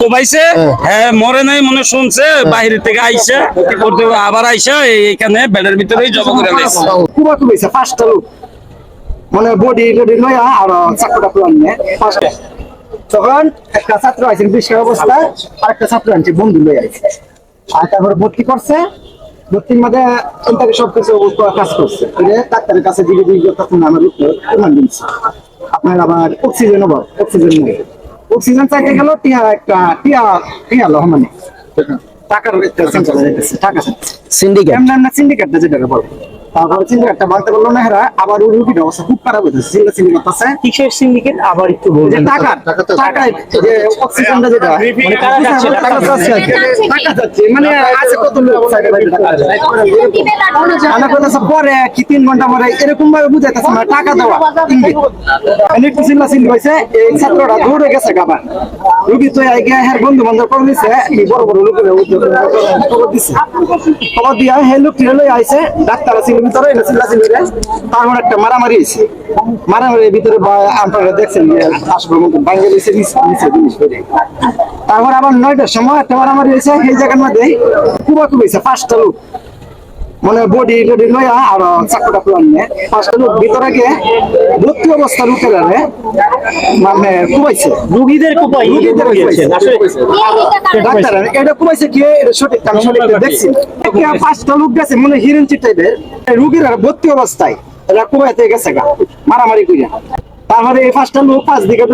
কোবাইছে হ্যাঁ মরে নাই মনে শুনছে বাইরে থেকে আইসা আবার আইসা এই- এইখানে বেডের ভিতরেই জব করে লাইছে কুবা কুবাইছে পাঁচটা লোক। মানে বডি টডি লইয়া আর নিয়ে পাঁচটা। তখন একটা ছাত্র আছে বিশের অবস্থা আর একটা ছাত্র আনছে বন্ধু লই আইছে। আর তারপর ভর্তি করছে ভর্তির মধ্যে চিন্তাকে সবকিছু কাজ করছে। ডাক্তারের কাছে দিকে দিকে তখন আমার প্রমাণ দিচ্ছে আপনার আবার অক্সিজেন অভাব অক্সিজেন নেই। অক্সিজেন চাইতে গেল টিয়া একটা টিয়া টিয়া লহ মানে। টাকার টাকা সিন্ডিকেট সিন্ডিকেট যেটা বলে। তারপর সিন্ডিকেটটা ভাঙতে পারল না হেরা আবার ওই রুগীর অবস্থা খুব খারাপ হয়েছে সিঙ্গেল সিন্ডিকেট আছে কিসের সিন্ডিকেট আবার একটু বলবেন টাকা টাকা যে অক্সিজেনটা যেটা মানে কারা যাচ্ছে? টাকা যাচ্ছে টাকা যাচ্ছে মানে আছে কত লোক সাইডে বাইরে টাকা আমার কথা হচ্ছে পরে কি তিন ঘণ্টা পরে এরকম ভাবে বুঝাইতেছে না টাকা দেওয়া চিল্লি হয়েছে এই দৌড়ে গেছে গাবার রুগী তো আগে হ্যাঁ বন্ধু বান্ধব করে দিছে বড় বড় লোকের খবর দিছে। খবর দিয়া হে লোক ঠেলে আইছে ডাক্তার আছে ভিতরে এনে চিল্লা চিল্লি রে তারপর একটা মারামারি হয়েছে। মারামারির ভিতরে আপনারা দেখছেন যে আসবার মতো জিনিস করে তারপর আবার নয়টার সময় একটা মারামারি হয়েছে, এই জায়গার মধ্যে কুবা কুবেছে পাঁচটা লোক। মানে বডি টডি লইয়া আর লোক ভিতরে গিয়ে ভর্তি অবস্থা লোকের মানে কুবাইছে রুগীদের কুবাই রুগীদের কুবাইছে আসলে ডাক্তার এটা কুবাইছে কি? এটা সঠিক আমি সঠিক দেখছি। পাঁচটা লোক গেছে মানে হিরেন টাইপের রুগীর আর ভর্তি অবস্থায় এরা কুবাইতে গেছে গা মারামারি করিয়া তারপরে এই পাঁচটা লোক পাঁচ দিকে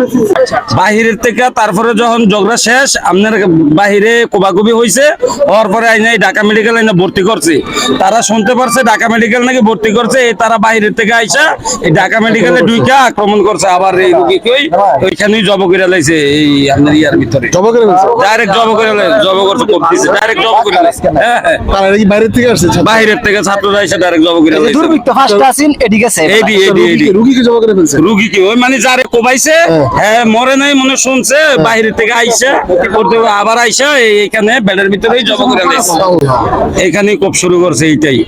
বাহিরের থেকে তারপরে যখন ঝগড়া শেষ আপনার বাহিরে কোবাকুবি হয়েছে হওয়ার পরে আইনা ঢাকা মেডিকেল আইনা ভর্তি করছে। তারা শুনতে পারছে ঢাকা মেডিকেল নাকি ভর্তি করছে এই তারা বাহিরের থেকে আইসা এই ঢাকা মেডিকেলে ঢুইকা আক্রমণ করছে। আবার এই রুগী কই? ওইখানেই জব করে লাইছে এই আপনার ইয়ার ভিতরে। জমা করে ডাইরেক্ট জব করে লাইছে জব করছে কোপ দিছে ডাইরেক্ট জব করে লাইছে হ্যাঁ হ্যাঁ। তারা কি বাইরে থেকে আসছে ছাত্র? বাহিরের থেকে ছাত্ররা এসে ডাইরেক্ট জব করে লাইছে। দুর্বৃত্ত এদিকে এইডি এইডি রুগীকে- রুগীকে জমা করে ফেলছে? রুগী কি ওই মানে যারে কোবাইছে হ্যাঁ। মরে নাই মনে শুনছে বাইরে থেকে আইসা করতে আবার আইসা এখানে এইখানে বেডের ভিতরেই জমা করে এখানে কোপ শুরু করছে এইটাই।